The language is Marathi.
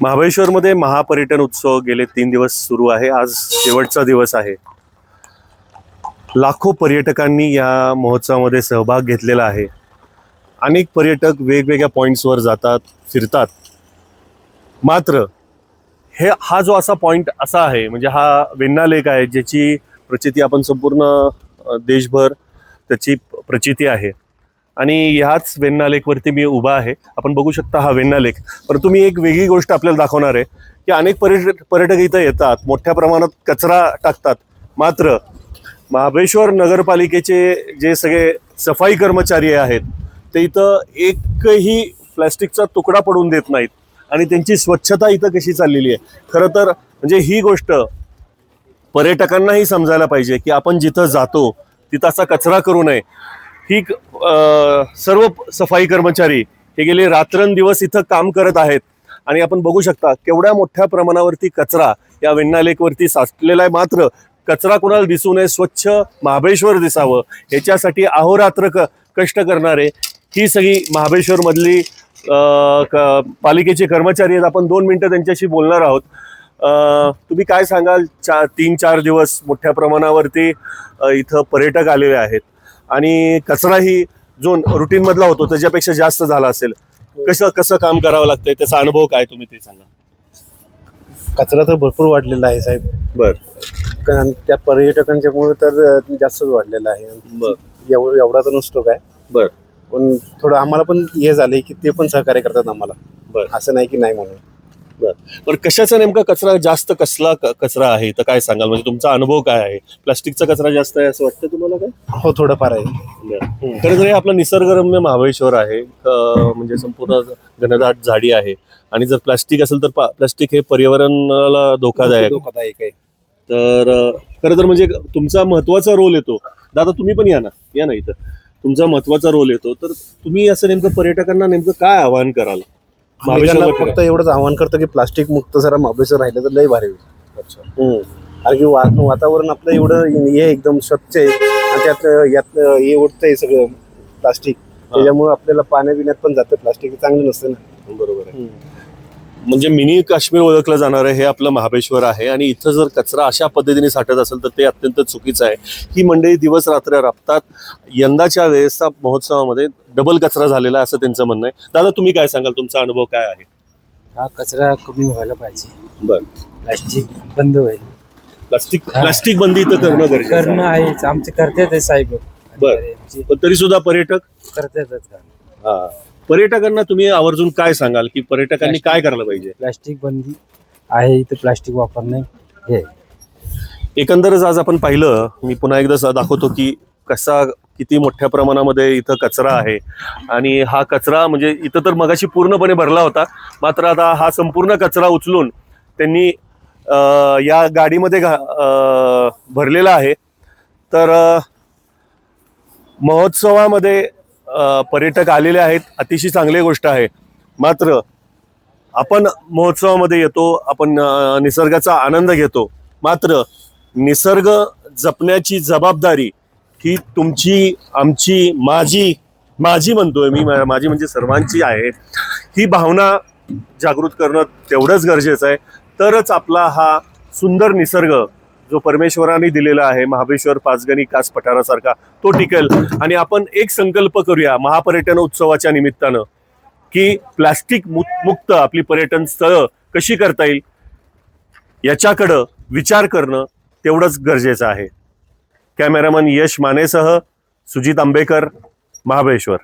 महाबळेश्वरमध्ये महापर्यटन उत्सव गेले तीन दिवस सुरू आहे. आज शेवटचा दिवस आहे. लाखो पर्यटकांनी या महोत्सवामध्ये सहभाग घेतलेला आहे. अनेक पर्यटक वेगवेगळ्या पॉईंट्सवर जातात फिरतात. मात्र हे हा जो असा पॉईंट असा आहे म्हणजे हा वेण्णा लेक आहे ज्याची प्रचिती आपण संपूर्ण देशभर त्याची प्रचिती आहे. आणि ह्याच वेण्णा लेकवरती मी उभा आहे. आपण बघू शकता हा वेण्णा लेक परंतु मी एक वेगळी गोष्ट आपल्याला दाखवणार आहे की अनेक पर्यटक पर्यटक इथं येतात मोठ्या प्रमाणात कचरा टाकतात. मात्र महाबळेश्वर नगरपालिकेचे जे सगळे सफाई कर्मचारी आहेत ते इथं एकही प्लॅस्टिकचा तुकडा पडून देत नाहीत. आणि त्यांची स्वच्छता इथं कशी चाललेली आहे? खरं तर म्हणजे ही गोष्ट पर्यटकांनाही समजायला पाहिजे की आपण जिथं जातो तिथं असा कचरा करू नये. ही सर्व सफाई कर्मचारी हे गेले रात्रंदिवस इथं काम करत आहेत. आणि आपण बघू शकता केवढ्या मोठ्या प्रमाणावरती कचरा या वेण्णा लेकवरती साचलेला आहे. मात्र कचरा कोणाला दिसू नये स्वच्छ महाबळेश्वर दिसावं याच्यासाठी अहोरात्र क कष्ट करणारे ही सगळी महाबळेश्वरमधली क पालिकेचे कर्मचारी आहेत. आपण दोन मिनटं त्यांच्याशी बोलणार आहोत. तुम्ही काय सांगाल? चार तीन चार दिवस मोठ्या प्रमाणावरती इथं पर्यटक आलेले आहेत. आणि कचराही जो रुटीन मधला होतो त्याच्यापेक्षा जास्त झाला असेल. कसं कसं काम करावं लागतंय? त्याचा अनुभव काय तुम्ही ते सांगा. कचरा तर भरपूर वाढलेला आहे साहेब. बर. कारण त्या पर्यटकांच्या मुळे तर अं, जास्तच वाढलेला आहे. एव- एवढा तर नसतो काय? बर. पण थोडं आम्हाला पण हे झालंय की ते पण सहकार्य करतात आम्हाला. बर. असं नाही की नाही म्हणून. पण कशाचा नेमका कचरा जास्त कसला कचरा आहे? तर काय सांगाल? म्हणजे तुमचा अनुभव काय आहे? प्लास्टिकचा कचरा जास्त आहे असं वाटतं तुम्हाला काय? हो थोडंफार आहे. खरं तर हे आपलं निसर्गरम्य महाबळेश्वर आहे. म्हणजे संपूर्ण घनदाट झाडी आहे. आणि जर प्लास्टिक असेल तर प्लास्टिक हे पर्यावरणाला धोकादायक. धोकादायक आहे. तर खरं तर म्हणजे तुमचा महत्त्वाचा रोल येतो. दादा तुम्ही पण या ना. या ना इथं. तुमचा महत्त्वाचा रोल येतो. तर तुम्ही असं नेमकं पर्यटकांना नेमकं काय आवाहन कराल? महाबळेश्वर फक्त एवढंच आव्हान करतो की प्लास्टिक मुक्त जरा महाबळेश्वर राहिलं तर लय भारी होईल. हम्म. कारण की वातावरण आपलं एवढं हे एकदम स्वच्छ आहे आणि त्यात यात हे उडतंय सगळं प्लास्टिक. त्याच्यामुळे आपल्याला पाण्या पिण्यात पण जातं. प्लास्टिक चांगलं नसतं ना. बरोबर आहे. म्हणजे मिनी काश्मीर ओळखलं जाणार आहे हे आपलं महाबळेश्वर आहे. आणि इथं जर कचरा अशा पद्धतीने साठत असेल तर ते अत्यंत चुकीचं आहे. ही मंडळी दिवस रात्र राबतात. यंदाच्या वेळेसचा महोत्सवामध्ये डबल कचरा झालेला आहे असं त्यांचं म्हणणं आहे. दादा तुम्ही काय सांगाल? तुमचा अनुभव काय आहे? हा कचरा कमी व्हायला पाहिजे. बर. प्लास्टिक बंद होईल. प्लास्टिक प्लास्टिक बंदी इथं करणं करणं आहे. आहेच. आमचे करतात साहेब. बर. पण तरी सुद्धा पर्यटक? करतातच काम हा. पर्यटकांना तुम्ही आवर्जून काय सांगाल? की पर्यटकांनी काय करायला पाहिजे? प्लास्टिक बंदी आहे इथं प्लास्टिक वापरणे हे. एकंदरच आज आपण पाहिलं मी पुन्हा एकदा दाखवतो की कसा किती मोठ्या प्रमाणामध्ये इथं कचरा आहे. आणि हा कचरा म्हणजे इथं तर मगाशी पूर्णपणे भरला होता मात्र आता हा संपूर्ण कचरा उचलून त्यांनी या गाडीमध्ये घा भरलेला आहे. तर महोत्सवामध्ये पर्यटक आलेले आहेत अतिशय चांगली गोष्ट आहे. मात्र आपण महोत्सवामध्ये येतो आपण निसर्गाचा आनंद घेतो. मात्र निसर्ग जपण्याची जबाबदारी ही तुमची आमची माझी माझी म्हणतोय मी मा- माझी म्हणजे सर्वांची आहे. ही भावना जागृत करणं तेवढंच गरजेचं आहे. तरच आपला हा सुंदर निसर्ग जो परमेश्वराने दिलेला आहे महाबळेश्वर पाचगणी कास पठारासारखा तो टिकेल. आणि आपण एक संकल्प करूया महापर्यटन उत्सवाच्या निमित्तानं की प्लास्टिक मुक्त आपली पर्यटन स्थळं कशी करता येईल? याच्याकडं विचार करणं तेवढंच गरजेचं आहे. कॅमेरामन यश मानेसह सुजित आंबेकर महाबळेश्वर.